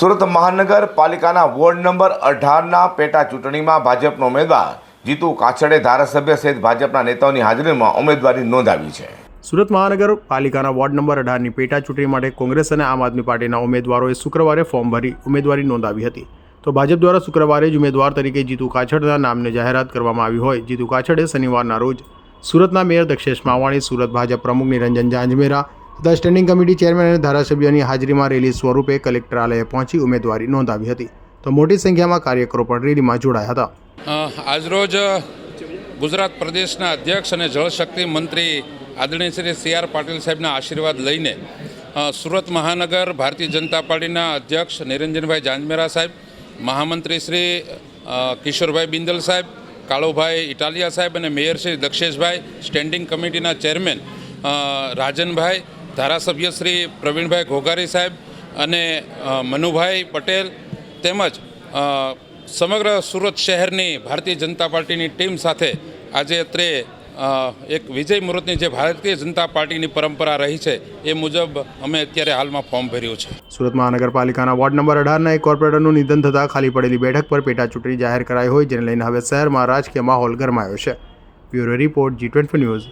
સુરત મહાનગરપાલિકાના ward number અઢારના પેટા ચૂંટણીમાં ભાજપનો ઉમેદવાર જીતુ કાછડે ધારાસભ્ય સહિત ભાજપના નેતાઓની હાજરીમાં ઉમેદવારી નોંધાવી છે. સુરત મહાનગરપાલિકાના વોર્ડ નંબર અઢારની પેટા ચૂંટણી માટે કોંગ્રેસ અને આમ આદમી પાર્ટીના ઉમેદવારોએ શુક્રવારે ફોર્મ ભરી ઉમેદવારી નોંધાવી હતી. તો ભાજપ દ્વારા શુક્રવારે જ ઉમેદવાર તરીકે જીતુ કાછડના નામને જાહેરાત કરવામાં આવી હોય. જીતુ કાછડે શનિવારના રોજ સુરતના મેયર દક્ષેશ માવાણી, સુરત ભાજપ પ્રમુખ નિરંજન જાંજમેરા તથા સ્ટેન્ડિંગ કમિટી ચેરમેન અને ધારાસભ્યોની હાજરીમાં રેલી સ્વરૂપે કલેક્ટરાલયે પહોંચી ઉમેદવારી નોંધાવી હતી. તો મોટી સંખ્યામાં કાર્યકરો પણ રેલીમાં જોડાયા હતા. આજરોજ ગુજરાત પ્રદેશના અધ્યક્ષ અને જળશક્તિ મંત્રી આદરણીય શ્રી સી આર પાટીલ સાહેબના આશીર્વાદ લઈને સુરત મહાનગર ભારતીય જનતા પાર્ટીના અધ્યક્ષ નિરંજનભાઈ જાંજમેરા સાહેબ, મહામંત્રી શ્રી કિશોરભાઈ બિંદલ સાહેબ, કાળુભાઈ ઇટાલિયા સાહેબ અને મેયર શ્રી દક્ષેશભાઈ, સ્ટેન્ડિંગ કમિટીના ચેરમેન રાજનભાઈ ધારાસભ્ય શ્રી પ્રવીણભાઈ ઘોઘારી સાહેબ અને મનુભાઈ પટેલ તેમજ સમગ્ર સુરત શહેરની ભારતીય જનતા પાર્ટીની ટીમ સાથે આજે અત્રે એક વિજય મુહૂર્તની જે ભારતીય જનતા પાર્ટીની પરંપરા રહી છે એ મુજબ અમે અત્યારે હાલમાં ફોર્મ ભર્યું છે. સુરત મહાનગરપાલિકાના વોર્ડ નંબર અઢારના એક કોર્પોરેટરનું નિધન થતાં ખાલી પડેલી બેઠક પર પેટા ચૂંટણી જાહેર કરાઈ હોય, જેને લઈને હવે શહેરમાં રાજકીય માહોલ ગરમાયો છે. Bureau report G twenty news.